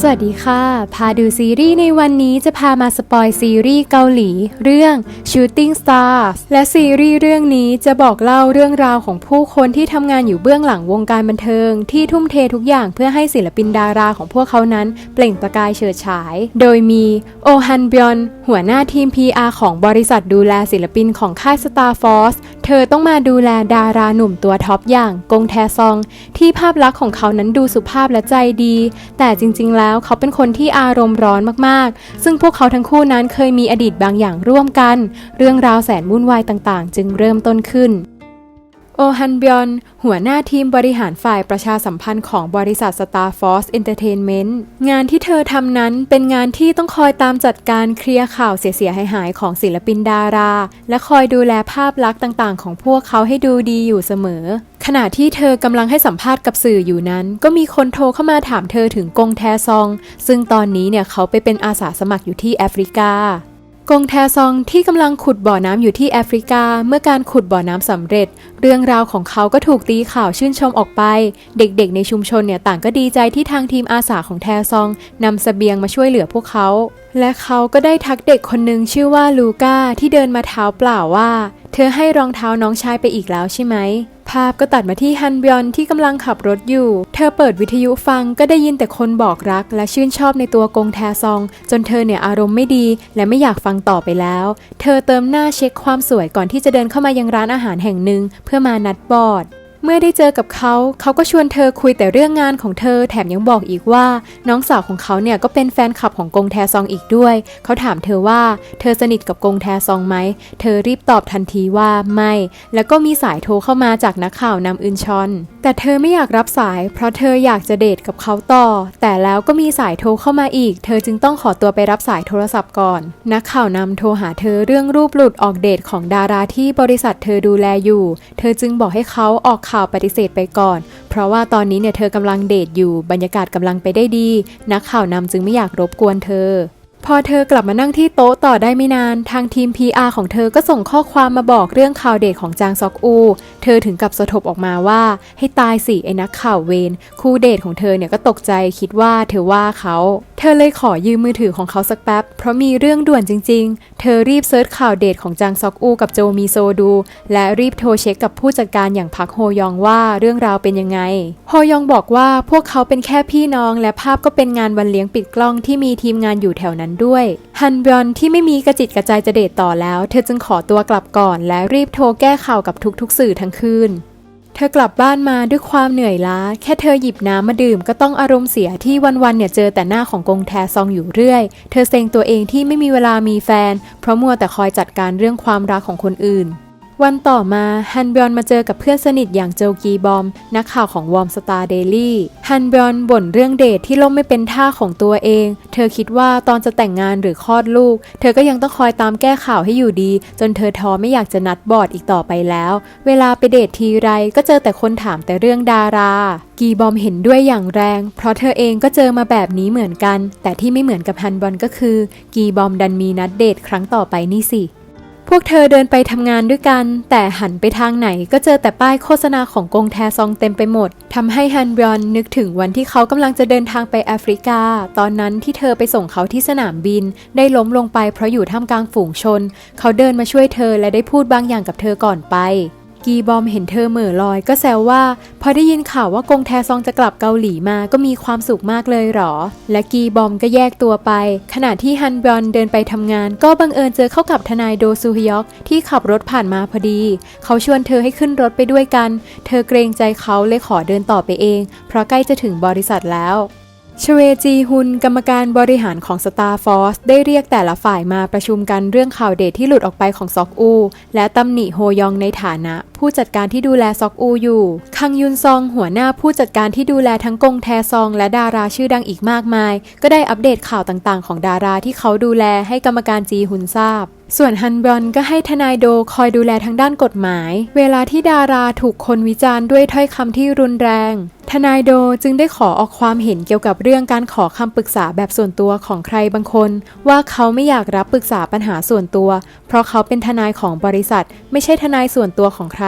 สวัสดีค่ะ พาดูซีรีส์ในวันนี้จะพามาสปอยซีรีส์เกาหลี เรื่อง Shooting Stars และซีรีส์เรื่องนี้จะบอกเล่าเรื่องราวของผู้คนที่ทำงานอยู่เบื้องหลังวงการบันเทิง ที่ทุ่มเททุกอย่างเพื่อให้ศิลปินดาราของพวกเขานั้น เปล่งประกายเฉิดฉาย โดยมีโอฮันบยอนหัวหน้าทีม PR ของบริษัทดูแลศิลปินของค่าย Star Force เธอต้องมาดูแลดาราหนุ่มตัวท็อปอย่างกงแทซอง ที่ภาพลักษณ์ของเขานั้นดูสุภาพและใจดี แต่จริงๆ แล้วเขาเป็นคนที่อารมณ์ร้อนมากๆ ซึ่งพวกเขาทั้งคู่นั้นเคยมีอดีตบางอย่างร่วมกัน เรื่องราวแสนวุ่นวายต่างๆ จึงเริ่มต้นขึ้น ฮันบยอน หัวหน้าทีมบริหารฝ่ายประชาสัมพันธ์ของบริษัท Star Force Entertainment งานที่เธอทำนั้นเป็นงานที่ต้องคอยตามจัดการเคลียร์ข่าวเสียหายของศิลปินดารา และคอยดูแลภาพลักษณ์ต่างๆ ของพวกเขาให้ดูดีอยู่เสมอ ขณะที่เธอกำลังให้สัมภาษณ์กับสื่ออยู่นั้น ก็มีคนโทรเข้ามาถามเธอถึงกงแทซอง ซึ่งตอนนี้เนี่ยเขาไปเป็นอาสาสมัครอยู่ที่แอฟริกา กงแทซองที่กำลังขุดบ่อน้ำอยู่ที่แอฟริกา เมื่อการขุดบ่อน้ำสำเร็จ เรื่องราวของเขาก็ถูกตีข่าวชื่นชมออกไป เด็กๆในชุมชนเนี่ยต่างก็ดีใจที่ทางทีมอาสาของแทซองนำสเสบียงมาช่วยเหลือพวกเขา และเขาก็ได้ทักเด็กคนหนึ่งชื่อว่าลูก้าที่เดินมาเท้าเปล่าว่า เธอให้รองเท้าน้องชายไปอีกแล้วใช่ไหม ภาพก็ตัดมาที่ฮันบยอนที่กำลังขับรถอยู่ เธอเปิดวิทยุฟังก็ได้ยินแต่คนบอกรัก และชื่นชอบในตัวกงแทซอง จนเธอเนี่ยอารมณ์ไม่ดี และไม่อยากฟังต่อไปแล้ว เธอเติมหน้าเช็คความสวยก่อนที่จะเดินเข้ามายังร้านอาหารแห่งหนึ่งเพื่อมานัดบอด เมื่อได้เจอกับเขา เขาก็ชวนเธอคุยแต่เรื่องงานของเธอ แถมยังบอกอีกว่า น้องสาวของเขาเนี่ยก็เป็นแฟนคลับของกงแทซองอีกด้วย เขาถามเธอว่า เธอสนิทกับกงแทซองไหม เธอรีบตอบทันทีว่าไม่ แล้วก็มีสายโทรเข้ามาจากนักข่าวนำอึนชอน แต่เธอไม่อยากรับสาย เพราะเธออยากจะเดทกับเขาต่อ แต่แล้วก็มีสายโทรเข้ามาอีก เธอจึงต้องขอตัวไปรับสายโทรศัพท์ก่อน นักข่าวนำโทรหาเธอเรื่องรูปหลุดออกเดทของดาราที่บริษัทเธอดูแลอยู่ เธอจึงบอกให้เขาออกข่าวปฏิเสธไปก่อน เพราะว่าตอนนี้เนี่ยเธอกำลังเดทอยู่บรรยากาศกำลังไปได้ดี นักข่าวนำจึงไม่อยากรบกวนเธอ พอเธอกลับมานั่งที่โต๊ะต่อได้ไม่นาน ทางทีม PR ของเธอก็ส่งข้อความมาบอกเรื่องข่าวเดทของจางซอกอู เธอถึงกับสะทบออกมาว่า ให้ตายสิไอ้นักข่าวเวรคู่เดทของเธอเนี่ยก็ตกใจคิดว่าเธอว่าเขา เธอเลยขอยืมมือถือของเขาสักแป๊บ เพราะมีเรื่องด่วนจริง ๆ เธอรีบเซิร์ชข่าวเดทของจางซอกอูกับโจมีโซดู และรีบโทรเช็คกับผู้จัดการอย่างพักโฮยองว่าเรื่องราวเป็นยังไง โฮยองบอกว่าพวกเขาเป็นแค่พี่น้องและภาพก็เป็นงานวันเลี้ยงปิดกล้องที่มีทีมงานอยู่แถวนั้นด้วยฮันบยอนที่ไม่มีกระจิตกระใจจะเดทต่อแล้ว เธอจึงขอตัวกลับก่อน และรีบโทรแก้ข่าวกับทุกๆ สื่อทั้งคืนเธอกลับบ้านมาด้วยความเหนื่อยล้า แค่เธอหยิบน้ำมาดื่มก็ต้องอารมณ์เสียที่วันๆเนี่ยเจอแต่หน้าของกงแทซองอยู่เรื่อย เธอเซ็งตัวเองที่ไม่มีเวลามีแฟน เพราะมัวแต่คอยจัดการเรื่องความรักของคนอื่น วันต่อมาฮันบยอนมาเจอกับเพื่อนสนิทอย่างโจกีบอม นักข่าวของวอมสตาร์เดลี่ฮันบยอนบ่นเรื่องเดทที่ล่มไม่เป็นท่าของตัวเอง เธอคิดว่าตอนจะแต่งงานหรือคลอดลูก เธอก็ยังต้องคอยตามแก้ข่าวให้อยู่ดี จนเธอท้อไม่อยากจะนัดบอร์ดอีกต่อไปแล้ว เวลาไปเดททีไรก็เจอแต่คนถามแต่เรื่องดารา กีบอมเห็นด้วยอย่างแรง เพราะเธอเองก็เจอมาแบบนี้เหมือนกัน แต่ที่ไม่เหมือนกับฮันบอลก็คือ กีบอมดันมีนัดเดทครั้งต่อไปนี่สิ พวกเธอเดินไปทำงานด้วยกัน แต่หันไปทางไหนก็เจอแต่ป้ายโฆษณาของกงแทซองเต็มไปหมดทำให้ฮันบยอนนึกถึงวันที่เขากำลังจะเดินทางไปแอฟริกา ตอนนั้นที่เธอไปส่งเขาที่สนามบิน ได้ล้มลงไปเพราะอยู่ท่ามกลางฝูงชน เขาเดินมาช่วยเธอและได้พูดบางอย่างกับเธอก่อนไป กีบอมเห็นเธอเหม่อลอย ก็แซวว่าพอได้ยินข่าวว่ากงแทซองจะกลับเกาหลีมาก็มีความสุขมากเลยหรอ และกีบอมก็แยกตัวไป ขณะที่ฮันบยอนเดินไปทำงาน ก็บังเอิญเจอเข้ากับทนายโดซูฮยอกที่ขับรถผ่านมาพอดี เขาชวนเธอให้ขึ้นรถไปด้วยกัน เธอเกรงใจเขาเลยขอเดินต่อไปเอง เพราะใกล้จะถึงบริษัทแล้ว ชเวจีฮุนกรรมการบริหารของ Star Force ได้เรียกแต่ละฝ่ายมาประชุมกันเรื่องข่าวเดทที่หลุดออกไปของซอกอู และตำหนิโฮยองในฐานะ ผู้จัดการที่ดูแลซอกอูอยู่ คังยุนซองหัวหน้าผู้จัดการที่ดูแลทั้งกงแทซอง และดาราชื่อดังอีกมากมาย ก็ได้อัปเดตข่าวต่างๆ ของดาราที่เขาดูแลให้กรรมการจีฮุนทราบส่วนฮันบอนก็ให้ทนายโดคอยดูแลทางด้านกฎหมาย เวลาที่ดาราถูกคนวิจารณ์ด้วยถ้อยคำที่รุนแรง ทนายโดจึงได้ขอออกความเห็นเกี่ยวกับเรื่องการขอคำปรึกษาแบบส่วนตัวของใครบางคน ว่าเขาไม่อยากรับปรึกษาปัญหาส่วนตัว เพราะเขาเป็นทนายของบริษัท ไม่ใช่ทนายส่วนตัวของใคร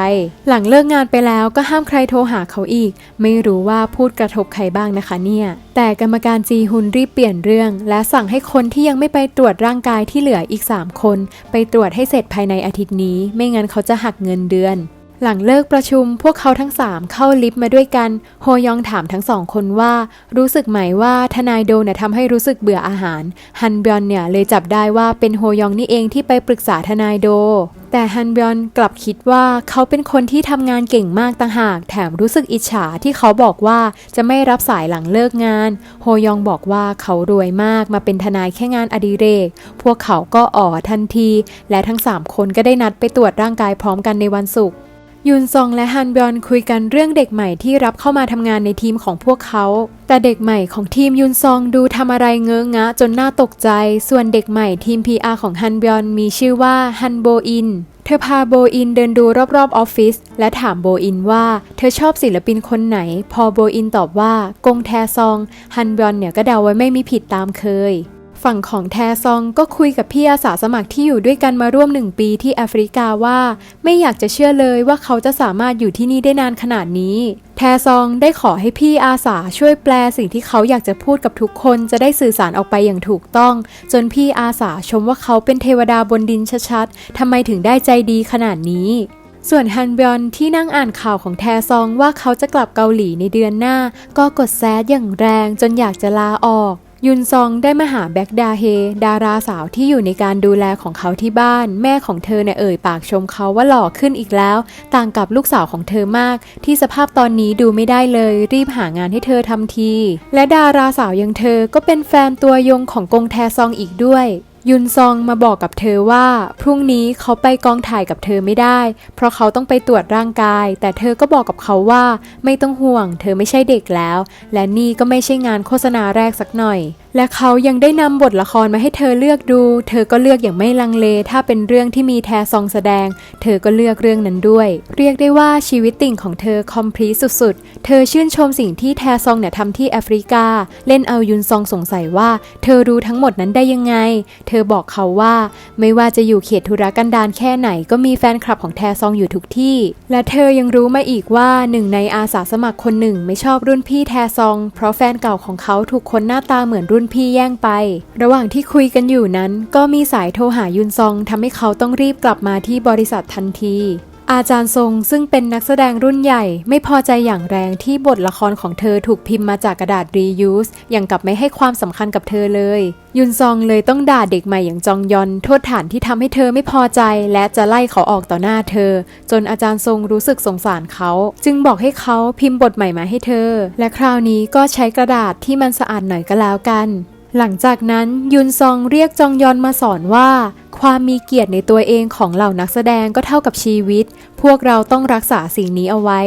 หลังเลิกงานไปแล้วก็ห้ามใครโทรหาเขาอีก ไม่รู้ว่าพูดกระทบใครบ้างนะคะเนี่ยแต่กรรมการจีฮุนรีบเปลี่ยนเรื่อง และสั่งให้คนที่ยังไม่ไปตรวจร่างกายที่เหลืออีก 3 คน ไปตรวจให้เสร็จภายในอาทิตย์นี้ ไม่งั้นเขาจะหักเงินเดือน หลังเลิกประชุมพวกเขาทั้ง3เข้าลิฟต์มาด้วยกัน โฮยองถามทั้งสองคนว่า รู้สึกไหมว่าทนายโดเนี่ยทำให้รู้สึกเบื่ออาหาร ฮันบยอนเนี่ยเลยจับได้ว่าเป็นโฮยองนี่เองที่ไปปรึกษาทนายโด แต่ฮันบยอนกลับคิดว่าเขาเป็นคนที่ทำงานเก่งมากต่างหาก แถมรู้สึกอิจฉาที่เขาบอกว่าจะไม่รับสายหลังเลิกงาน โฮยองบอกว่าเขารวยมากมาเป็นทนายแค่งานอดิเรก พวกเขาก็อ๋อทันที และทั้ง3คนก็ได้นัดไปตรวจร่างกายพร้อมกันในวันศุกร์ ยุนซองและฮันบยอนคุยกันเรื่องเด็กใหม่ที่รับเข้ามาทำงานในทีมของพวกเขา แต่เด็กใหม่ของทีมยุนซองดูทำอะไรเงอะงะจนน่าตกใจ ส่วนเด็กใหม่ทีม PR ของฮันบยอนมีชื่อว่าฮันโบอิน เธอพาโบอินเดินดูรอบๆออฟฟิศและถามโบอินว่าเธอชอบศิลปินคนไหน พอโบอินตอบว่ากงแทซองฮันบยอนเนี่ยก็เดาไว้ไม่มีผิดตามเคย ฝั่งของแทซองก็คุยกับพี่อาสาสมัครที่อยู่ด้วยกันมาร่วมหนึ่งปีที่แอฟริกาว่า ไม่อยากจะเชื่อเลยว่าเขาจะสามารถอยู่ที่นี่ได้นานขนาดนี้ แทซองได้ขอให้พี่อาสาช่วยแปลสิ่งที่เขาอยากจะพูดกับทุกคนจะได้สื่อสารออกไปอย่างถูกต้อง จนพี่อาสาชมว่าเขาเป็นเทวดาบนดินชัดๆทำไมถึงได้ใจดีขนาดนี้ส่วนฮันบยอนที่นั่งอ่านข่าวของแทซองว่าเขาจะกลับเกาหลีในเดือนหน้า ก็กดแซดอย่างแรงจนอยากจะลาออก ยุนซองได้มาหาแบ็กดาเฮดาราสาวที่อยู่ในการดูแลของเขาที่บ้าน แม่ของเธอเนี่ยเอ่ยปากชมเขาว่าหล่อขึ้นอีกแล้ว ต่างกับลูกสาวของเธอมาก ที่สภาพตอนนี้ดูไม่ได้เลย รีบหางานให้เธอทำที และดาราสาวอย่างเธอก็เป็นแฟนตัวยงของกงแทซองอีกด้วย ยุนซองมาบอกกับเธอว่า พรุ่งนี้เขาไปกองถ่ายกับเธอไม่ได้ เพราะเขาต้องไปตรวจร่างกาย แต่เธอก็บอกกับเขาว่าไม่ต้องห่วง เธอไม่ใช่เด็กแล้ว และนี่ก็ไม่ใช่งานโฆษณาแรกสักหน่อย และเขายังได้นำบทละครมาให้เธอเลือกดู เธอก็เลือกอย่างไม่ลังเล ถ้าเป็นเรื่องที่มีแทซองแสดง เธอก็เลือกเรื่องนั้นด้วย เรียกได้ว่าชีวิตติ่งของเธอคอมพลีสุดๆ เธอชื่นชมสิ่งที่แทซองเนี่ยทำที่แอฟริกา เล่นเอายุนซองสงสัยว่า เธอรู้ทั้งหมดนั้นได้ยังไง เธธอบอกเขาว่า ไม่ว่าจะอยู่เขตธุรกันดารแค่ไหนก็มีแฟนคลับของแทซองอยู่ทุกที่ และเธอยังรู้มาอีกว่าหนึ่งในอาสาสมัครคนหนึ่งไม่ชอบรุ่นพี่แทซอง เพราะแฟนเก่าของเขาถูกคนหน้าตาเหมือนรุ่นพี่แย่งไป ระหว่างที่คุยกันอยู่นั้น ก็มีสายโทรหายุนซองทำให้เขาต้องรีบกลับมาที่บริษัททันที อาจารย์ทรงซึ่งเป็นนักแสดงรุ่นใหญ่ไม่พอใจอย่างแรงที่บทละครของเธอถูกพิมพ์มาจากกระดาษ reuse อย่างกับไม่ให้ความสำคัญกับเธอเลย ยุนซองเลยต้องด่าเด็กใหม่อย่างจองยอน โทษฐานที่ทำให้เธอไม่พอใจ และจะไล่เขาออกต่อหน้าเธอ จนอาจารย์ทรงรู้สึกสงสารเขา จึงบอกให้เขาพิมพ์บทใหม่มาให้เธอ และคราวนี้ก็ใช้กระดาษที่มันสะอาดหน่อยก็แล้วกัน หลังจากนั้นยุนซองเรียกจองยอนมาสอนว่า ความมีเกียรติในตัวเองของเหล่านักแสดงก็เท่ากับชีวิต พวกเราต้องรักษาสิ่งนี้เอาไว้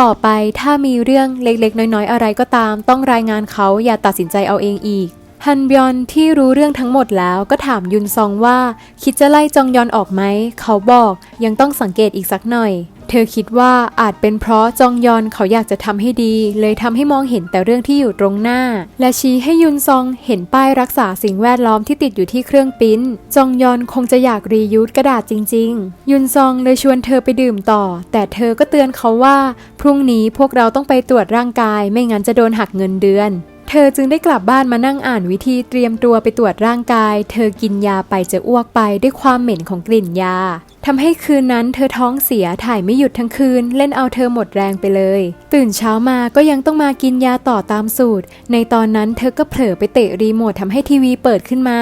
ต่อไปถ้ามีเรื่องเล็กๆ น้อยๆ อะไรก็ตาม ต้องรายงานเขาอย่าตัดสินใจเอาเองอีกฮันบยอนที่รู้เรื่องทั้งหมดแล้วก็ถามยุนซองว่า คิดจะไล่จองยอนออกไหม เขาบอกยังต้องสังเกตอีกสักหน่อย เธอคิดว่าอาจเป็นเพราะจองยอนเขาอยากจะทำให้ดี เลยทำให้มองเห็นแต่เรื่องที่อยู่ตรงหน้า และชี้ให้ยุนซองเห็นป้ายรักษาสิ่งแวดล้อมที่ติดอยู่ที่เครื่องปริ้น จองยอนคงจะอยากรียูสกระดาษจริง ๆ ยุนซองเลยชวนเธอไปดื่มต่อ แต่เธอก็เตือนเขาว่า พรุ่งนี้พวกเราต้องไปตรวจร่างกาย ไม่งั้นจะโดนหักเงินเดือนเธอจึงได้กลับบ้านมานั่งอ่านวิธีเตรียมตัวไปตรวจร่างกาย เธอกินยาไปจะอ้วกไปด้วยความเหม็นของกลิ่นยา ทำให้คืนนั้นเธอท้องเสียถ่ายไม่หยุดทั้งคืน เล่นเอาเธอหมดแรงไปเลย ตื่นเช้ามาก็ยังต้องมากินยาต่อตามสูตร ในตอนนั้นเธอก็เผลอไปเตะรีโมททำให้ทีวีเปิดขึ้นมา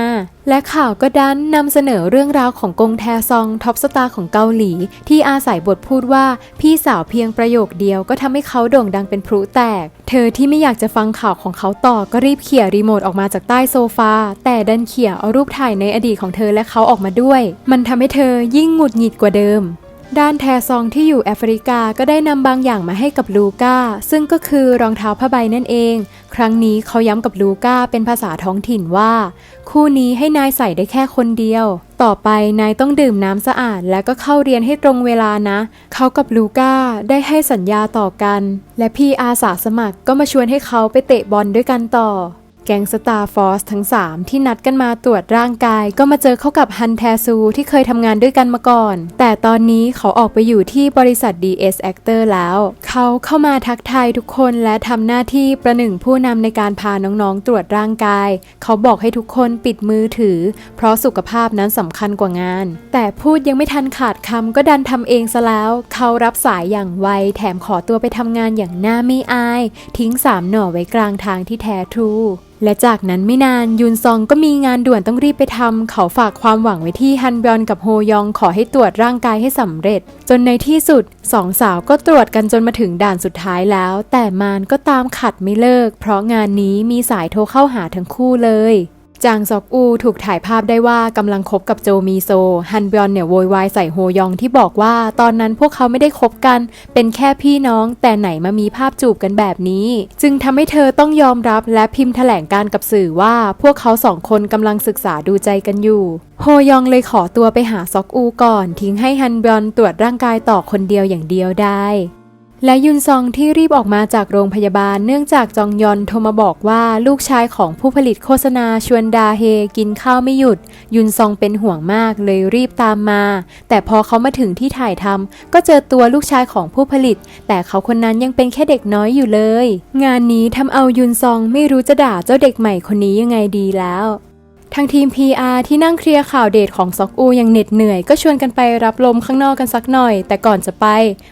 และข่าวก็ดันนำเสนอเรื่องราวของกงแทซองท็อปสตาร์ของเกาหลี ที่อาศัยบทพูดว่าพี่สาวเพียงประโยคเดียวก็ทำให้เขาโด่งดังเป็นพลุแตก เธอที่ไม่อยากจะฟังข่าวของเขาต่อก็รีบเขี่ยรีโมทออกมาจากใต้โซฟาแต่ดันเขี่ยเอารูปถ่ายในอดีตของเธอและเขาออกมาด้วย มันทำให้เธอยิ่งหงุดหงิดกว่าเดิม ด้านแทซองที่อยู่แอฟริกาก็ได้นำบางอย่างมาให้กับลูก้า ซึ่งก็คือรองเท้าผ้าใบนั่นเอง ครั้งนี้เขาย้ำกับลูก้าเป็นภาษาท้องถิ่นว่า คู่นี้ให้นายใส่ได้แค่คนเดียว ต่อไปนายต้องดื่มน้ำสะอาดและก็เข้าเรียนให้ตรงเวลานะ เขากับลูก้าได้ให้สัญญาต่อกัน และพี่อาสาสมัครก็มาชวนให้เขาไปเตะบอลด้วยกันต่อ แก๊งสตาร์ฟอร์สทั้ง 3 ที่นัดกันมาตรวจร่างกาย ก็มาเจอเข้ากับฮันแทซูที่เคยทำงานด้วยกันมาก่อน แต่ตอนนี้เขาออกไปอยู่ที่บริษัท DS Actor แล้ว เขาเข้ามาทักทายทุกคนและทำหน้าที่ประหนึ่งผู้นำในการพาน้องๆตรวจร่างกาย เขาบอกให้ทุกคนปิดมือถือ เพราะสุขภาพนั้นสำคัญกว่างาน แต่พูดยังไม่ทันขาดคำก็ดันทำเองซะแล้ว เขารับสายอย่างไวแถมขอตัวไปทำงานอย่างหน้าไม่อาย ทิ้งสามหน่อไว้กลางทางที่แท้ทรูและจากนั้นไม่นานยุนซองก็มีงานด่วนต้องรีบไปทำเขาฝากความหวังไว้ที่ฮันบยอนกับโฮยองขอให้ตรวจร่างกายให้สำเร็จ จนในที่สุดสองสาวก็ตรวจกันจนมาถึงด่านสุดท้ายแล้ว แต่มานก็ตามขัดไม่เลิก เพราะงานนี้มีสายโทรเข้าหาทั้งคู่เลย จางซอกอูถูกถ่ายภาพได้ว่ากำลังคบกับโจมีโซ ฮันบยอนเนี่ยโวยวายใส่โฮยองที่บอกว่า ตอนนั้นพวกเขาไม่ได้คบกัน เป็นแค่พี่น้อง แต่ไหนมามีภาพจูบกันแบบนี้ จึงทำให้เธอต้องยอมรับและพิมพ์แถลงการกับสื่อว่า พวกเขาสองคนกำลังศึกษาดูใจกันอยู่โฮยองเลยขอตัวไปหาซอกอูก่อน ทิ้งให้ฮันบยอนตรวจร่างกายต่อคนเดียวอย่างเดียวได้ และยุนซองที่รีบออกมาจากโรงพยาบาล เนื่องจากจองยอนโทรมาบอกว่าลูกชายของผู้ผลิตโฆษณาชวนดาเฮกินข้าวไม่หยุด ยุนซองเป็นห่วงมากเลยรีบตามมา แต่พอเขามาถึงที่ถ่ายทำก็เจอตัวลูกชายของผู้ผลิต แต่เขาคนนั้นยังเป็นแค่เด็กน้อยอยู่เลย งานนี้ทำเอายุนซองไม่รู้จะด่าเจ้าเด็กใหม่คนนี้ยังไงดีแล้ว ทางทีม PR ที่นั่งเคลียร์ข่าวเดทของซอกอูยังเหน็ดเหนื่อย ก็ชวนกันไปรับลมข้างนอกกันสักหน่อย แต่ก่อนจะไป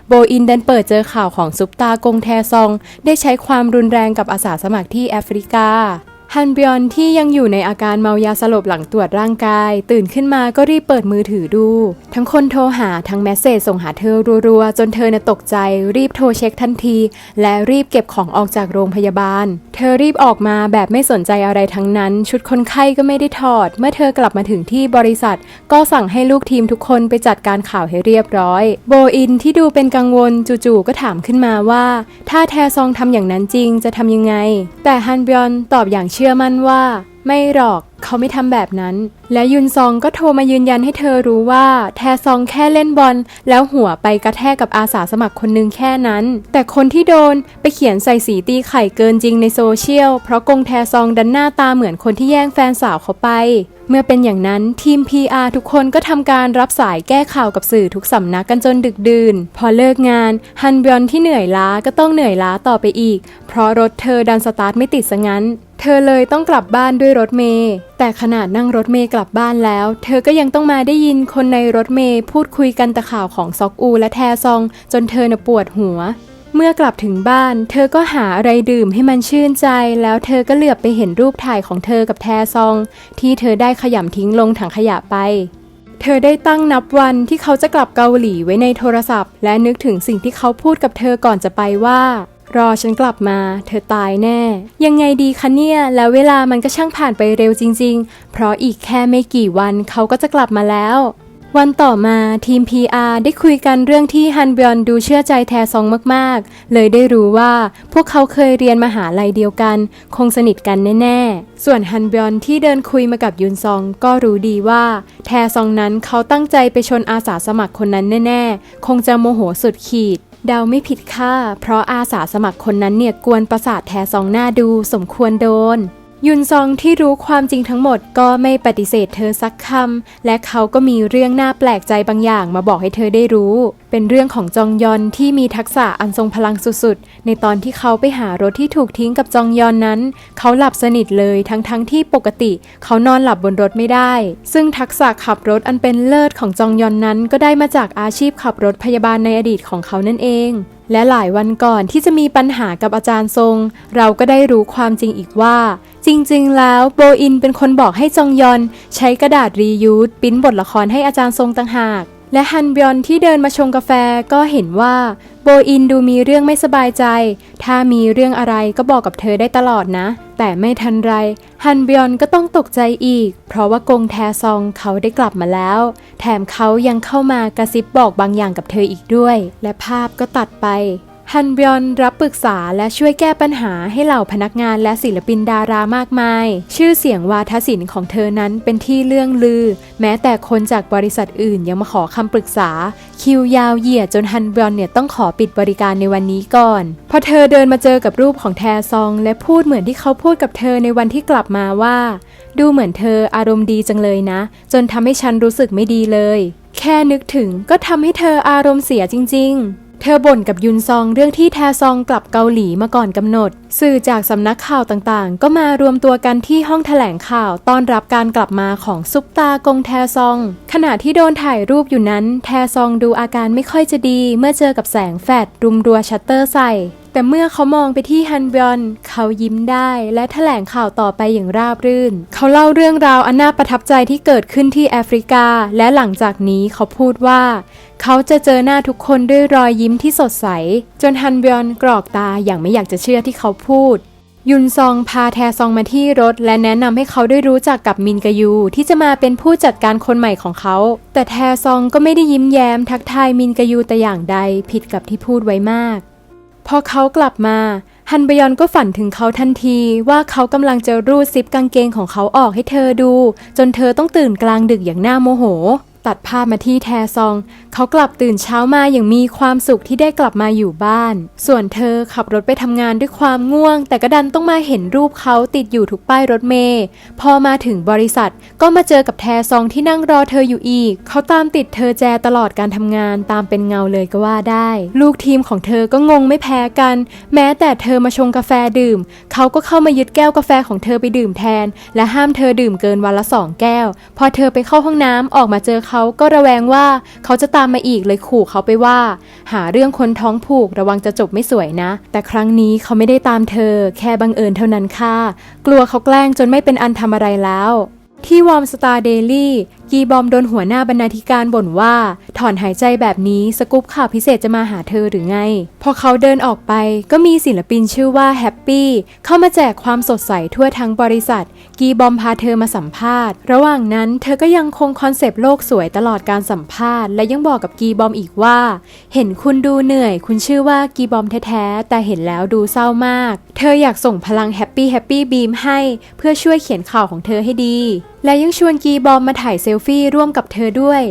โบอินดันเปิดเจอข่าวของซุปตากงแทซอง ได้ใช้ความรุนแรงกับอาสาสมัครที่แอฟริกา ฮันบยอนที่ยังอยู่ในอาการเมายาสลบหลังตรวจร่างกาย ตื่นขึ้นมาก็รีบเปิดมือถือดู ทั้งคนโทรหาทั้งแมสเซจส่งหาเธอรัวๆ จนเธอน่ะตกใจ รีบโทรเช็คทันที และรีบเก็บของออกจากโรงพยาบาล เธอรีบออกมาแบบไม่สนใจอะไรทั้งนั้น ชุดคนไข้ก็ไม่ได้ถอด เมื่อเธอกลับมาถึงที่บริษัท ก็สั่งให้ลูกทีมทุกคนไปจัดการข่าวให้เรียบร้อย โบอินที่ดูเป็นกังวลจู่ๆก็ถามขึ้นมาว่า ถ้าแทซองทำอย่างนั้นจริงจะทำยังไง แต่ฮันบยอนตอบอย่างเชื่อมั่นว่า ไม่หรอกเขาไม่ทำแบบนั้น และยุนซองก็โทรมายืนยันให้เธอรู้ว่า แทซองแค่เล่นบอล แล้วหัวไปกระแทกกับอาสาสมัครคนหนึงแค่นั้น แต่คนที่โดนไปเขียนใส่สีตีไข่เกินจริงในโซเชียล เพราะกงแทซองดันหน้าตาเหมือนคนที่แย่งแฟนสาวเขาไป เมื่อเป็นอย่างนั้นทีม PR ทุกคนก็ทำการรับสายแก้ข่าวกับสื่อทุกสำนักกันจนดึกดื่น พอเลิกงานฮันบยอนที่เหนื่อยล้าก็ต้องเหนื่อยล้าต่อไปอีก เพราะรถเธอดันสตาร์ทไม่ติดซะงั้น เธอเลยต้องกลับบ้านด้วยรถเมย์แต่ขนาดนั่งรถเมย์กลับบ้านแล้ว เธอก็ยังต้องมาได้ยินคนในรถเมย์พูดคุยกันต่ข่าวของซอกอูและแทซอง จนเธอน่ะปวดหัว เมื่อกลับถึงบ้าน เธอก็หาอะไรดื่มให้มันชื่นใจ แล้วเธอก็เหลือบไปเห็นรูปถ่ายของเธอกับแทซอง ที่เธอได้ขยำทิ้งลงถังขยะไปเธอได้ตั้งนับวันที่เขาจะกลับเกาหลีไว้ในโทรศัพท์ และนึกถึงสิ่งที่เขาพูดกับเธอก่อนจะไปว่า รอฉันกลับมา เธอตายแน่ ยังไงดีคะเนี่ย แล้วเวลามันก็ช่างผ่านไปเร็วจริง ๆ เพราะอีกแค่ไม่กี่วันเขาก็จะกลับมาแล้ววันต่อมาทีม PR ได้คุยกันเรื่องที่ฮันบยอนดูเชื่อใจแทซองมากๆ เลยได้รู้ว่าพวกเขาเคยเรียนมหาลัยเดียวกัน คงสนิทกันแน่ๆ ส่วนฮันบยอนที่เดินคุยมากับยุนซองก็รู้ดีว่า แทซองนั้นเขาตั้งใจไปชนอาสาสมัครคนนั้นแน่ๆ คงจะโมโหสุดขีด เดาไม่ผิดค่ะ เพราะอาสาสมัครคนนั้นเนี่ยกวนประสาทแทซองหน้าดูสมควรโดน ยุนซองที่รู้ความจริงทั้งหมดก็ไม่ปฏิเสธเธอสักคำ และเขาก็มีเรื่องน่าแปลกใจบางอย่างมาบอกให้เธอได้รู้ เป็นเรื่องของจองยอนที่มีทักษะอันทรงพลังสุดๆ ในตอนที่เขาไปหารถที่ถูกทิ้งกับจองยอนนั้น เขาหลับสนิทเลยทั้งๆทที่ปกติเขานอนหลับบนรถไม่ได้ ซึ่งทักษะขับรถอันเป็นเลิศของจองยอนนั้น ก็ได้มาจากอาชีพขับรถพยาบาลในอดีตของเขานั่นเองและหลายวันก่อนที่จะมีปัญหากับอาจารย์ทรง เราก็ได้รู้ความจริงอีกว่า จริงๆ แล้วโบอินเป็นคนบอกให้จองยอน ใช้กระดาษรียูสปิ้นบทละครให้อาจารย์ทรงต่างหาก และฮันบยอนที่เดินมาชงกาแฟก็เห็นว่า โบอินดูมีเรื่องไม่สบายใจ ถ้ามีเรื่องอะไรก็บอกกับเธอได้ตลอดนะ แต่ไม่ทันไร ฮันบยอนก็ต้องตกใจอีก เพราะว่ากงแทซองเขาได้กลับมาแล้ว แถมเขายังเข้ามากระซิบบอกบางอย่างกับเธออีกด้วย และภาพก็ตัดไป ฮันบยอนรับปรึกษาและช่วยแก้ปัญหาให้เหล่าพนักงานและศิลปินดารามากมาย ชื่อเสียงวาทศิลป์ของเธอนั้นเป็นที่เลื่องลือ แม้แต่คนจากบริษัทอื่นยังมาขอคำปรึกษา คิวยาวเหยียดจนฮันบยอนเนี่ยต้องขอปิดบริการในวันนี้ก่อน พอเธอเดินมาเจอกับรูปของแทซอง และพูดเหมือนที่เขาพูดกับเธอในวันที่กลับมาว่า ดูเหมือนเธออารมณ์ดีจังเลยนะ จนทำให้ฉันรู้สึกไม่ดีเลย แค่นึกถึงก็ทำให้เธออารมณ์เสียจริง ๆ เธอบ่นกับยุนซองเรื่องที่แทซองกลับเกาหลีมาก่อนกำหนด สื่อจากสำนักข่าวต่างๆ ก็มารวมตัวกันที่ห้องแถลงข่าวต้อนรับการกลับมาของซุปตากงแทซอง ขณะที่โดนถ่ายรูปอยู่นั้น แทซองดูอาการไม่ค่อยจะดี เมื่อเจอกับแสงแฟลชรุมรัวชัตเตอร์ใส่ แต่เมื่อเขามองไปที่ฮันบยอน เขายิ้มได้และแถลงข่าวต่อไปอย่างราบรื่น เขาเล่าเรื่องราวอันน่าประทับใจที่เกิดขึ้นที่แอฟริกา และหลังจากนี้เขาพูดว่า เขาจะเจอหน้าทุกคนด้วยรอยยิ้มที่สดใส จนฮันบยอนกรอกตาอย่างไม่อยากจะเชื่อที่เขาพูด ยุนซองพาแทซองมาที่รถ และแนะนำให้เขาได้รู้จักกับมินกยู ที่จะมาเป็นผู้จัดการคนใหม่ของเขา แต่แทซองก็ไม่ได้ยิ้มแย้มทักทายมินกยูแต่อย่างใดผิดกับที่พูดไว้มาก พอเขากลับมาฮันบยอนก็ฝันถึงเขาทันทีว่าเขากำลังจะรูดซิปกางเกงของเขาออกให้เธอดู จนเธอต้องตื่นกลางดึกอย่างหน้าโมโห ตัดภาพมาที่แทซอง เขากลับตื่นเช้ามาอย่างมีความสุขที่ได้กลับมาอยู่บ้าน ส่วนเธอขับรถไปทำงานด้วยความง่วง แต่ก็ดันต้องมาเห็นรูปเขาติดอยู่ทุกป้ายรถเมย์พอมาถึงบริษัทก็มาเจอกับแทซองที่นั่งรอเธออยู่อีก เขาตามติดเธอแจตลอดการทำงานตามเป็นเงาเลยก็ว่าได้ ลูกทีมของเธอก็งงไม่แพ้กัน แม้แต่เธอมาชงกาแฟดื่ม เขาก็เข้ามายึดแก้วกาแฟของเธอไปดื่มแทน และห้ามเธอดื่มเกินวันละสองแก้ว พอเธอไปเข้าห้องน้ำออกมาเจอเขาก็ระแวงว่าเขาจะตามมาอีกเลยขู่เขาไปว่า หาเรื่องคนท้องผูกระวังจะจบไม่สวยนะ แต่ครั้งนี้เขาไม่ได้ตามเธอ แค่บังเอิญเท่านั้นค่ะ กลัวเขาแกล้งจนไม่เป็นอันทำอะไรแล้ว ที่วอร์มสตาร์เดลี่ กีบอมโดนหัวหน้าบรรณาธิการบ่นว่า ถอนหายใจแบบนี้สกู๊ปข่าวพิเศษจะมาหาเธอหรือไง พอเขาเดินออกไปก็มีศิลปินชื่อว่าแฮปปี้เข้ามาแจกความสดใสทั่วทั้งบริษัท กีบอมพาเธอมาสัมภาษณ์ ระหว่างนั้นเธอก็ยังคงคอนเซปต์โลกสวยตลอดการสัมภาษณ์ และยังบอกกับกีบอมอีกว่า เห็นคุณดูเหนื่อย คุณชื่อว่ากีบอมแท้ๆแต่เห็นแล้วดูเศร้ามาก เธออยากส่งพลังแฮปปี้แฮปปี้บีมให้ เพื่อช่วยเขียนข่าวของเธอให้ดี และยังชวนกีบอมมาถ่ายเซลฟี่ร่วมกับเธอด้วย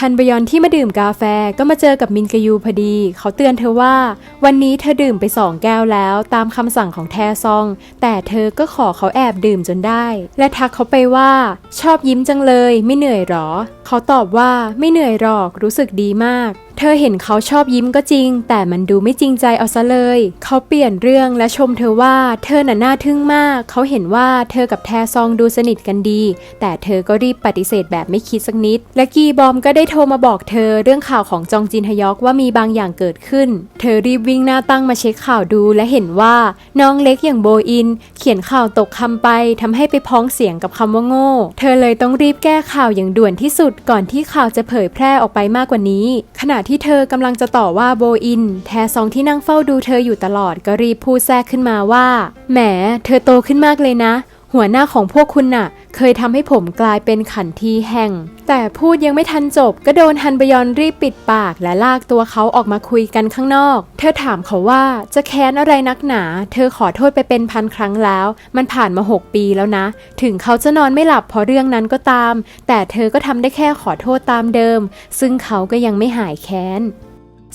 ฮันบยอนที่มาดื่มกาแฟก็มาเจอกับมินกยูพอดี เขาเตือนเธอว่า วันนี้เธอดื่มไปสองแก้วแล้วตามคำสั่งของแทซอง แต่เธอก็ขอเขาแอบดื่มจนได้ และทักเขาไปว่า ชอบยิ้มจังเลย ไม่เหนื่อยหรอ เขาตอบว่าไม่เหนื่อยหรอกรู้สึกดีมาก เธอเห็นเขาชอบยิ้มก็จริง แต่มันดูไม่จริงใจเอาซะเลย เขาเปลี่ยนเรื่องและชมเธอว่าเธอน่ะน่าทึ่งมาก เขาเห็นว่าเธอกับแทซองดูสนิทกันดี แต่เธอก็รีบปฏิเสธแบบไม่คิดสักนิด และกีบอมก็ได้โทรมาบอกเธอเรื่องข่าวของจองจินฮยอกว่ามีบางอย่างเกิดขึ้น เธอรีบวิ่งหน้าตั้งมาเช็คข่าวดู และเห็นว่าน้องเล็กอย่างโบอิน เขียนข่าวตกคำไปทำให้ไปพ้องเสียงกับคำว่าโง่ เธอเลยต้องรีบแก้ข่าวอย่างด่วนที่สุดก่อนที่ข่าวจะเผยแพร่ออกไปมากกว่านี้ ขณะที่เธอกำลังจะต่อว่าโบอิน แทซองที่นั่งเฝ้าดูเธออยู่ตลอดก็รีบพูดแทรกขึ้นมาว่า แหม เธอโตขึ้นมากเลยนะ หัวหน้าของพวกคุณน่ะ เคยทำให้ผมกลายเป็นขันทีแห่ง แต่พูดยังไม่ทันจบ ก็โดนฮันบยอนรีบปิดปาก และลากตัวเขาออกมาคุยกันข้างนอก เธอถามเขาว่าจะแค้นอะไรนักหนา เธอขอโทษไปเป็นพันครั้งแล้ว มันผ่านมา 6 ปีแล้วนะ ถึงเขาจะนอนไม่หลับเพราะเรื่องนั้นก็ตาม แต่เธอก็ทำได้แค่ขอโทษตามเดิม ซึ่งเขาก็ยังไม่หายแค้น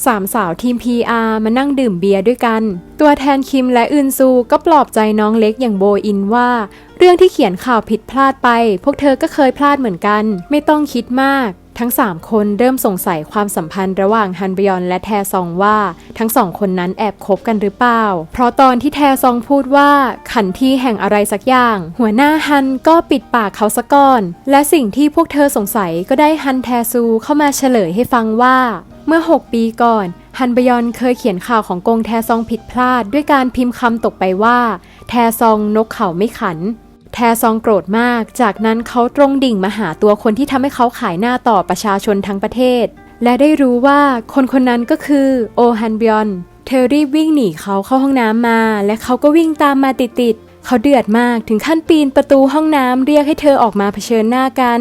สามสาวทีม PR มานั่งดื่มเบียร์ด้วยกัน ตัวแทนคิมและอึนซูก็ปลอบใจน้องเล็กอย่างโบอินว่า เรื่องที่เขียนข่าวผิดพลาดไป พวกเธอก็เคยพลาดเหมือนกัน ไม่ต้องคิดมาก ทั้ง 3 คนเริ่มสงสัยความสัมพันธ์ระหว่างฮันบยอนและแทซองว่า ทั้งสองคนนั้นแอบคบกันหรือเปล่า เพราะตอนที่แทซองพูดว่า ขันที่แห่งอะไรสักอย่าง หัวหน้าฮันก็ปิดปากเขาซะก่อน และสิ่งที่พวกเธอสงสัยก็ได้ฮันแทซูเข้ามาเฉลยให้ฟังว่า เมื่อ 6 ปีก่อน ฮันบยอนเคยเขียนข่าวของกงแทซองผิดพลาด ด้วยการพิมพ์คำตกไปว่า แทซองนกเขาไม่ขัน แทซองโกรธมาก จากนั้นเขาตรงดิ่งมาหาตัวคนที่ทำให้เขาขายหน้าต่อประชาชนทั้งประเทศ และได้รู้ว่าคนคนนั้นก็คือโอฮันบยอน เธอรีบวิ่งหนีเขาเข้าห้องน้ำมา และเขาก็วิ่งตามมาติดๆเขาเดือดมากถึงขั้นปีนประตูห้องน้ำเรียกให้เธอออกมาเผชิญหน้ากัน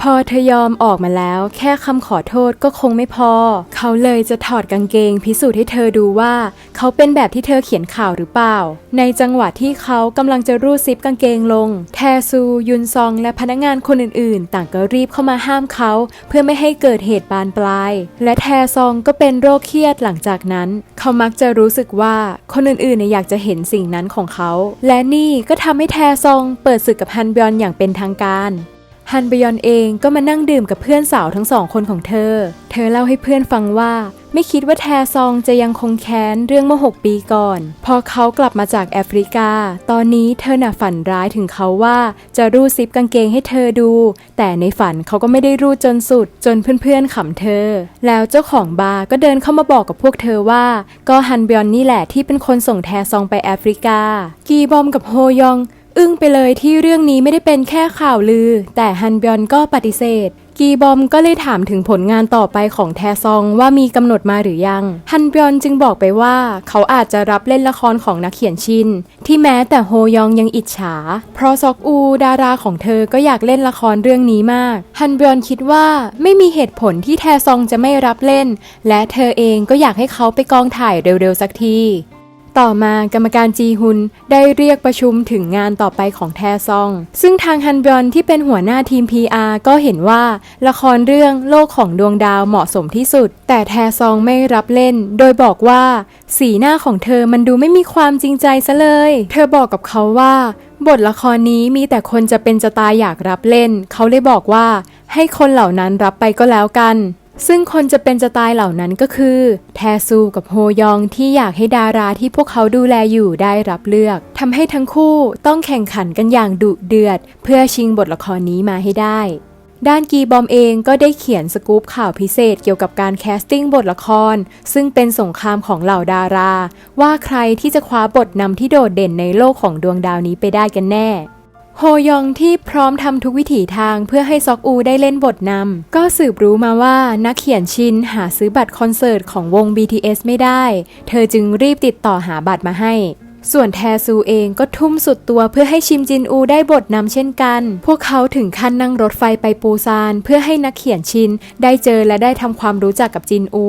พอเธอยอมออกมาแล้ว แค่คำขอโทษก็คงไม่พอ เขาเลยจะถอดกางเกง พิสูจน์ให้เธอดูว่า เขาเป็นแบบที่เธอเขียนข่าวหรือเปล่า ในจังหวะที่เขากำลังจะรูดซิปกางเกงลง แทซูยุนซองและพนักงานคนอื่นๆ ต่างก็รีบเข้ามาห้ามเขา เพื่อไม่ให้เกิดเหตุบานปลาย และแทซองก็เป็นโรคเครียดหลังจากนั้น เขามักจะรู้สึกว่าคนอื่นๆอยากจะเห็นสิ่งนั้นของเขา และนี่ก็ทำให้แทซองเปิดศึกกับฮันบยอนอย่างเป็นทางการ ฮันบยอนเองก็มานั่งดื่มกับเพื่อนสาวทั้งสองคนของเธอ เธอเล่าให้เพื่อนฟังว่า ไม่คิดว่าแทซองจะยังคงแค้นเรื่องเมื่อ 6 ปีก่อน พอเขากลับมาจากแอฟริกา ตอนนี้เธอหน่ะฝันร้ายถึงเขาว่าจะรูดซิปกางเกงให้เธอดู แต่ในฝันเขาก็ไม่ได้รูดจนสุด จนเพื่อนๆขำเธอ แล้วเจ้าของบาร์ก็เดินเข้ามาบอกกับพวกเธอว่า ก็ฮันบยอนนี่แหละที่เป็นคนส่งแทซองไปแอฟริกา กีบอมกับโฮยอง อึ้งไปเลยที่เรื่องนี้ไม่ได้เป็นแค่ข่าวลือ แต่ฮันบยอนก็ปฏิเสธ กีบอมก็เลยถามถึงผลงานต่อไปของแทซองว่ามีกำหนดมาหรือยัง ฮันบยอนจึงบอกไปว่า เขาอาจจะรับเล่นละครของนักเขียนชิน ที่แม้แต่โฮยองยังอิจฉา เพราะซอกอู ดาราของเธอก็อยากเล่นละครเรื่องนี้มาก ฮันบยอนคิดว่าไม่มีเหตุผลที่แทซองจะไม่รับเล่น และเธอเองก็อยากให้เขาไปกองถ่ายเร็วๆสักที ต่อมากรรมการจีฮุนได้เรียกประชุมถึงงานต่อไปของแทซอง ซึ่งทางฮันบยอนที่เป็นหัวหน้าทีม PR ก็เห็นว่าละครเรื่องโลกของดวงดาวเหมาะสมที่สุด แต่แทซองไม่รับเล่น โดยบอกว่าสีหน้าของเธอมันดูไม่มีความจริงใจซะเลย เธอบอกกับเขาว่า บทละครนี้มีแต่คนจะเป็นจะตายอยากรับเล่น เขาเลยบอกว่า ให้คนเหล่านั้นรับไปก็แล้วกัน ซึ่งคนจะเป็นจะตายเหล่านั้นก็คือ แทซูกับโฮยองที่อยากให้ดาราที่พวกเขาดูแลอยู่ได้รับเลือกทำให้ทั้งคู่ต้องแข่งขันกันอย่างดุเดือด เพื่อชิงบทละครนี้มาให้ได้ ด้านกีบอมเองก็ได้เขียนสกู๊ปข่าวพิเศษเกี่ยวกับการแคสติ้งบทละคร ซึ่งเป็นสงครามของเหล่าดารา ว่าใครที่จะคว้าบทนำที่โดดเด่นในโลกของดวงดาวนี้ไปได้กันแน่ โฮยองที่พร้อมทำทุกวิถีทางเพื่อให้ซอกอูได้เล่นบทนำก็สืบรู้มาว่านักเขียนชินหาซื้อบัตรคอนเสิร์ตของวง BTS ไม่ได้ เธอจึงรีบติดต่อหาบัตรมาให้ ส่วนแทซูเองก็ทุ่มสุดตัวเพื่อให้ชิมจินอูได้บทนำเช่นกัน พวกเขาถึงขั้นนั่งรถไฟไปปูซาน เพื่อให้นักเขียนชินได้เจอและได้ทำความรู้จักกับจินอู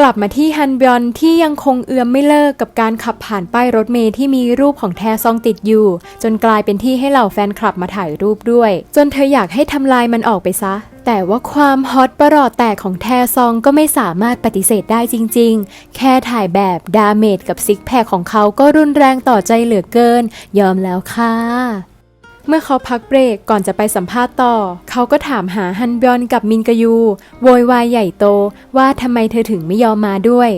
กลับมาที่ฮันบยอนที่ยังคงเอือมไม่เลิกกับการขับผ่านป้ายรถเมล์ที่มีรูปของแทซองติดอยู่ จนกลายเป็นที่ให้เหล่าแฟนคลับมาถ่ายรูปด้วย จนเธออยากให้ทำลายมันออกไปซะ แต่ว่าความฮอตประหลอดแตกของแทซองก็ไม่สามารถปฏิเสธได้จริง ๆ แค่ถ่ายแบบดาเมจกับซิกแพคของเขาก็รุนแรงต่อใจเหลือเกิน ยอมแล้วค่ะ เมื่อเขาพักเบรกก่อนจะไปสัมภาษณ์ต่อ เขาก็ถามหาฮันบยอนกับมินกยู โวยวายใหญ่โตว่าทำไมเธอถึงไม่ยอมมาด้วย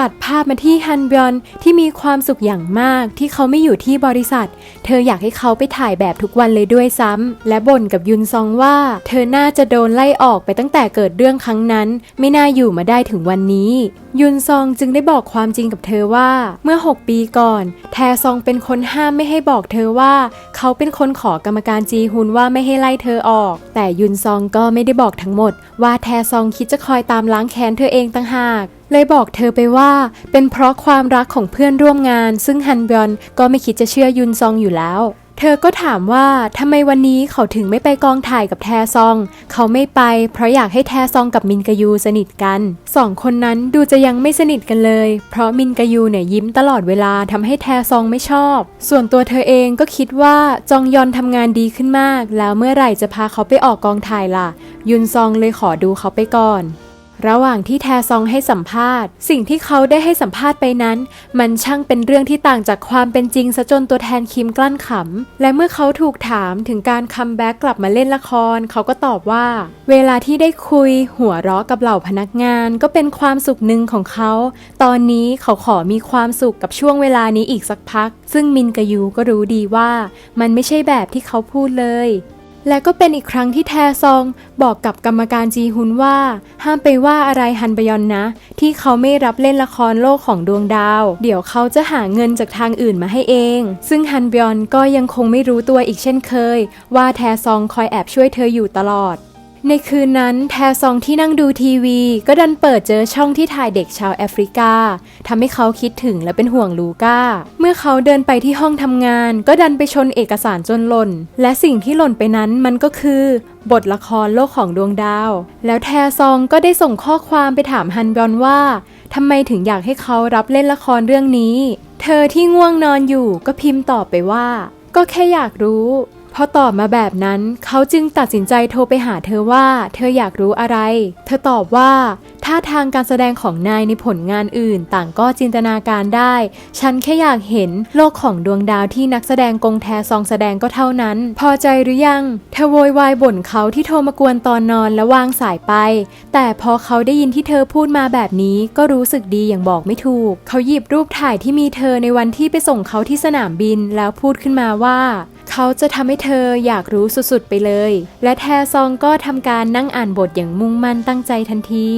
ตัดภาพมาที่ฮันบยอนที่มีความสุขอย่างมากที่เขาไม่อยู่ที่บริษัท เธออยากให้เขาไปถ่ายแบบทุกวันเลยด้วยซ้ำและบ่นกับยุนซองว่า เธอน่าจะโดนไล่ออกไปตั้งแต่เกิดเรื่องครั้งนั้น ไม่น่าอยู่มาได้ถึงวันนี้ ยุนซองจึงได้บอกความจริงกับเธอว่า เมื่อ 6 ปีก่อน แทซองเป็นคนห้ามไม่ให้บอกเธอว่า เขาเป็นคนขอกรรมการจีฮุนว่าไม่ให้ไล่เธอออก แต่ยุนซองก็ไม่ได้บอกทั้งหมด ว่าแทซองคิดจะคอยตามล้างแค้นเธอเองต่างหาก เลยบอกเธอไปว่า เป็นเพราะความรักของเพื่อนร่วมงาน ซึ่งฮันบยอนก็ไม่คิดจะเชื่อยุนซองอยู่แล้ว เธอก็ถามว่าทำไมวันนี้เขาถึงไม่ไปกองถ่ายกับแทซอง เขาไม่ไป เพราะอยากให้แทซองกับมินกยูสนิทกันสองคนนั้นดูจะยังไม่สนิทกันเลย เพราะมินกยูเนี่ยยิ้มตลอดเวลาทำให้แทซองไม่ชอบ ส่วนตัวเธอเองก็คิดว่าจองยอนทำงานดีขึ้นมาก แล้วเมื่อไหร่จะพาเขาไปออกกองถ่ายล่ะ ยุนซองเลยขอดูเขาไปก่อน ระหว่างที่แทซองให้สัมภาษณ์ สิ่งที่เขาได้ให้สัมภาษณ์ไปนั้น มันช่างเป็นเรื่องที่ต่างจากความเป็นจริงซะจนตัวแทนคิมกลั้นขำ และเมื่อเขาถูกถามถึงการคัมแบ็กกลับมาเล่นละคร เขาก็ตอบว่า เวลาที่ได้คุย หัวเราะกับเหล่าพนักงาน ก็เป็นความสุขหนึ่งของเขา ตอนนี้เขาขอมีความสุขกับช่วงเวลานี้อีกสักพัก ซึ่งมินกยูก็รู้ดีว่า มันไม่ใช่แบบที่เขาพูดเลย และก็เป็นอีกครั้งที่แทซองบอกกับกรรมการจีฮุนว่า ห้ามไปว่าอะไรฮันบยอนนะ ที่เขาไม่รับเล่นละครโลกของดวงดาว เดี๋ยวเขาจะหาเงินจากทางอื่นมาให้เอง ซึ่งฮันบยอนก็ยังคงไม่รู้ตัวอีกเช่นเคย ว่าแทซองคอยแอบช่วยเธออยู่ตลอด ในคืนนั้นแทซองที่นั่งดูทีวี ก็ดันเปิดเจอช่องที่ถ่ายเด็กชาวแอฟริกาทำให้เขาคิดถึงและเป็นห่วงลูก้า เมื่อเขาเดินไปที่ห้องทำงาน ก็ดันไปชนเอกสารจนหล่น และสิ่งที่หล่นไปนั้นมันก็คือบทละครโลกของดวงดาว แล้วแทซองก็ได้ส่งข้อความไปถามฮันบยอนว่าทำไมถึงอยากให้เขารับเล่นละครเรื่องนี้ เธอที่ง่วงนอนอยู่ก็พิมพ์ตอบไปว่า ก็แค่อยากรู้ พอตอบมาแบบนั้นเขาจึงตัดสินใจโทรไปหาเธอว่า เธออยากรู้อะไร เธอตอบว่า ท่าทางการแสดงของนายในผลงานอื่น ต่างก็จินตนาการได้ ฉันแค่อยากเห็นโลกของดวงดาวที่นักแสดงกงแทซองแสดงก็เท่านั้น พอใจหรือยังเธอโวยวายบ่นเขาที่โทรมากวนตอนนอนและวางสายไป แต่พอเขาได้ยินที่เธอพูดมาแบบนี้ก็รู้สึกดีอย่างบอกไม่ถูก เขาหยิบรูปถ่ายที่มีเธอในวันที่ไปส่งเขาที่สนามบินแล้วพูดขึ้นมาว่าเขาจะทำให้เธออยากรู้สุดๆไปเลย และแทซองก็ทำการนั่งอ่านบทอย่างมุ่งมั่นตั้งใจทันที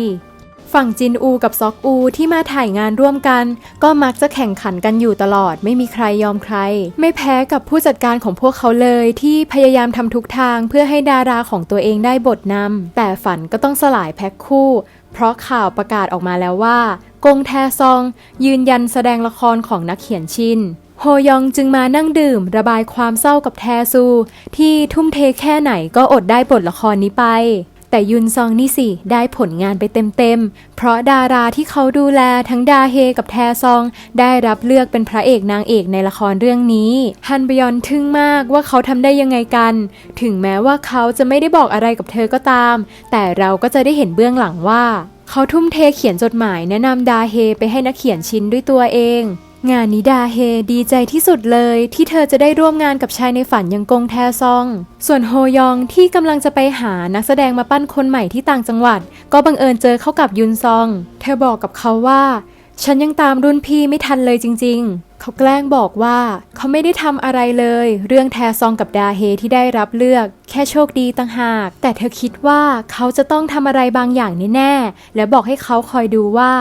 ฝั่งจินอูกับซอกอูที่มาถ่ายงานร่วมกัน ก็มักจะแข่งขันกันอยู่ตลอด ไม่มีใครยอมใคร ไม่แพ้กับผู้จัดการของพวกเขาเลยที่พยายามทำทุกทางเพื่อให้ดาราของตัวเองได้บทนำแต่ฝันก็ต้องสลายแพ็คคู่ เพราะข่าวประกาศออกมาแล้วว่ากงแทซอง ยืนยันแสดงละครของนักเขียนชินโฮยองจึงมานั่งดื่มระบายความเศร้ากับแทซู ที่ทุ่มเทแค่ไหนก็อดได้บทละครนี้ไป แต่ยุนซองนี่สิได้ผลงานไปเต็มๆ เพราะดาราที่เขาดูแลทั้งดาเฮกับแทซอง ได้รับเลือกเป็นพระเอกนางเอกในละครเรื่องนี้ ฮันบยอนทึ่งมากว่าเขาทำได้ยังไงกัน ถึงแม้ว่าเขาจะไม่ได้บอกอะไรกับเธอก็ตาม แต่เราก็จะได้เห็นเบื้องหลังว่า เขาทุ่มเทเขียนจดหมายแนะนำดาเฮไปให้นักเขียนชินด้วยตัวเอง งานนีดาเฮดีใจที่สุดเลยที่เธอจะได้ร่วมงานกับชายในฝันอยังกงแทซอง ส่วนโฮยองที่กำลังจะไปหานักแสดงมาปั้นคนใหม่ที่ต่างจังหวัด ก็บังเอิญเจอเข้ากับยุนซอง เธอบอกกับเขาว่า ฉันยังตามรุ่นพี่ไม่ทันเลยจริง ๆ เขาแกล้งบอกว่าเขาไม่ได้ทำอะไรเลย เรื่องแทซองกับดาเฮที่ได้รับเลือก แค่โชคดีต่างหาก แต่เธอคิดว่าเขาจะต้องทำอะไรบางอย่างแน่ๆและบอกให้เขาคอยดูว่า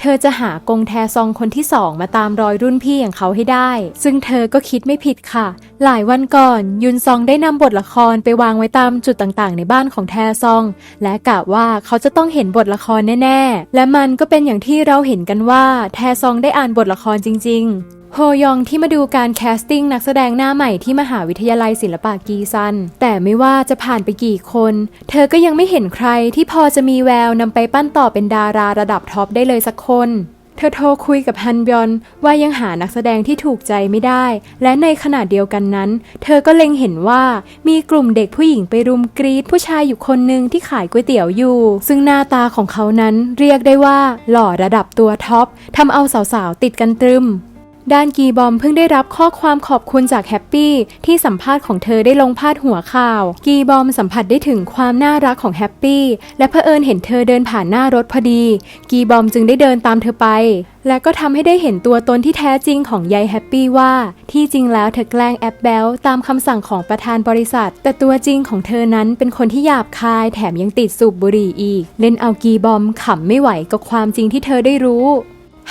เธอจะหากงแทซองคนที่สองมาตามรอยรุ่นพี่อย่างเขาให้ได้ ซึ่งเธอก็คิดไม่ผิดค่ะ หลายวันก่อนยุนซองได้นำบทละครไปวางไว้ตามจุดต่างๆ ในบ้านของแทซอง และกะว่าเขาจะต้องเห็นบทละครแน่ๆ และมันก็เป็นอย่างที่เราเห็นกันว่าแทซองได้อ่านบทละครจริง ๆโฮยองที่มาดูการแคสติ้งนักแสดงหน้าใหม่ที่มหาวิทยาลัยศิลปะกีซัน แต่ไม่ว่าจะผ่านไปกี่คน เธอก็ยังไม่เห็นใครที่พอจะมีแววนำไปปั้นต่อเป็นดาราระดับท็อปได้เลยสักคน เธอโทรคุยกับฮันบยอนว่ายังหานักแสดงที่ถูกใจไม่ได้ และในขณะเดียวกันนั้น เธอก็เล็งเห็นว่ามีกลุ่มเด็กผู้หญิงไปรุมกรีดผู้ชายอยู่คนหนึ่งที่ขายก๋วยเตี๋ยวอยู่ ซึ่งหน้าตาของเขานั้นเรียกได้ว่า หล่อระดับตัวท็อปทำเอาสาวๆติดกันตรึม ด้านกีบอมเพิ่งได้รับข้อความขอบคุณจากแฮปปี้ที่สัมภาษณ์ของเธอได้ลงพาดหัวข่าว กีบอมสัมผัสได้ถึงความน่ารักของแฮปปี้และเผอิญเห็นเธอเดินผ่านหน้ารถพอดี กีบอมจึงได้เดินตามเธอไป และก็ทำให้ได้เห็นตัวตนที่แท้จริงของยายแฮปปี้ว่า ที่จริงแล้วเธอแกล้งแอปเบลตามคำสั่งของประธานบริษัท แต่ตัวจริงของเธอนั้นเป็นคนที่หยาบคายแถมยังติดสูบบุหรี่อีก เล่นเอากีบอมขำไม่ไหวกับความจริงที่เธอได้รู้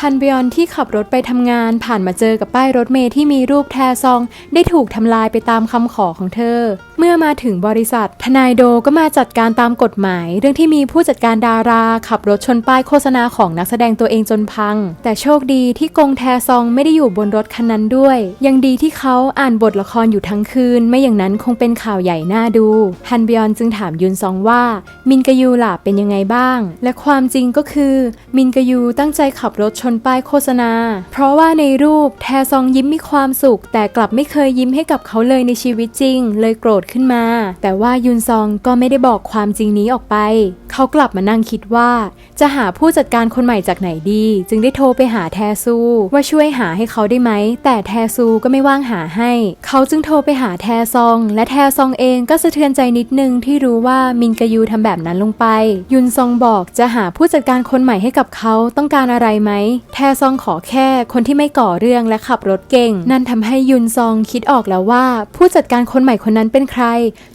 ฮันบยอนที่ขับรถไปทำงานผ่านมาเจอกับป้ายรถเมล์ที่มีรูปแทซอง ได้ถูกทำลายไปตามคำขอของเธอ เมื่อมาถึงบริษัท ทนายโดก็มาจัดการตามกฎหมาย เรื่องที่มีผู้จัดการดารา ขับรถชนป้ายโฆษณาของนักแสดงตัวเองจนพัง แต่โชคดีที่กงแทซองไม่ได้อยู่บนรถคันนั้นด้วย ยังดีที่เขาอ่านบทละครอยู่ทั้งคืน ไม่อย่างนั้นคงเป็นข่าวใหญ่น่าดู ฮันบยอนจึงถามยุนซองว่า มินกยูล่ะเป็นยังไงบ้าง และความจริงก็คือ มินกยูตั้งใจขับรถชนป้ายโฆษณา เพราะว่าในรูปแทซองยิ้มมีความสุข แต่กลับไม่เคยยิ้มให้กับเขาเลยในชีวิตจริง เลยโกรธขึ้นมา แต่ว่ายุนซองก็ไม่ได้บอกความจริงนี้ออกไป เขากลับมานั่งคิดว่า จะหาผู้จัดการคนใหม่จากไหนดี จึงได้โทรไปหาแทซูว่าช่วยหาให้เขาได้ไหม แต่แทซูก็ไม่ว่างหาให้ เขาจึงโทรไปหาแทซอง และแทซองเองก็สะเทือนใจนิดนึงที่รู้ว่ามินกยูทำแบบนั้นลงไป ยุนซองบอกจะหาผู้จัดการคนใหม่ให้กับเขาต้องการอะไรไหมแทซองขอแค่คนที่ไม่ก่อเรื่องและขับรถเก่ง นั่นทำให้ยุนซองคิดออกแล้วว่า ผู้จัดการคนใหม่คนนั้นเป็นใคร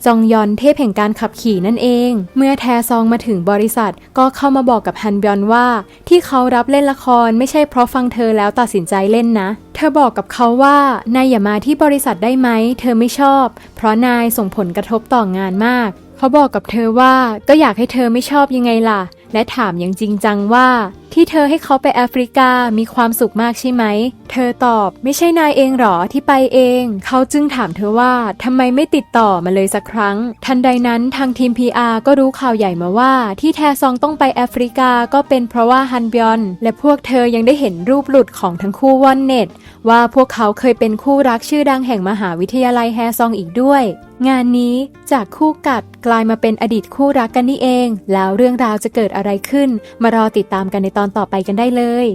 จองยอนเทพแห่งการขับขี่นั่นเอง เมื่อแทซองมาถึงบริษัท ก็เข้ามาบอกกับฮันบยอนว่า ที่เขารับเล่นละครไม่ใช่เพราะฟังเธอแล้วตัดสินใจเล่นนะ เธอบอกกับเขาว่านายอย่ามาที่บริษัทได้ไหมเธอไม่ชอบ เพราะนายส่งผลกระทบต่องานมาก เขาบอกกับเธอว่าก็อยากให้เธอไม่ชอบยังไงล่ะ และถามอย่างจริงจังว่า ที่เธอให้เขาไปแอฟริกามีความสุขมากใช่ไหม เธอตอบไม่ใช่นายเองหรอที่ไปเอง เขาจึงถามเธอว่าทำไมไม่ติดต่อมาเลยสักครั้ง ทันใดนั้นทางทีม PR ก็รู้ข่าวใหญ่มาว่า ที่แทซองต้องไปแอฟริกาก็เป็นเพราะว่าฮันบยอน และพวกเธอยังได้เห็นรูปหลุดของทั้งคู่ว่อนเน็ต ว่าพวกเขาเคยเป็นคู่รักชื่อดังแห่งมหาวิทยาลัยแฮซองอีกด้วย งานนี้จากคู่กัดกลายมาเป็นอดีตคู่รักกันนี่เอง แล้วเรื่องราวจะเกิดอะไรขึ้น มารอติดตามกันในตอนต่อไปกันได้เลย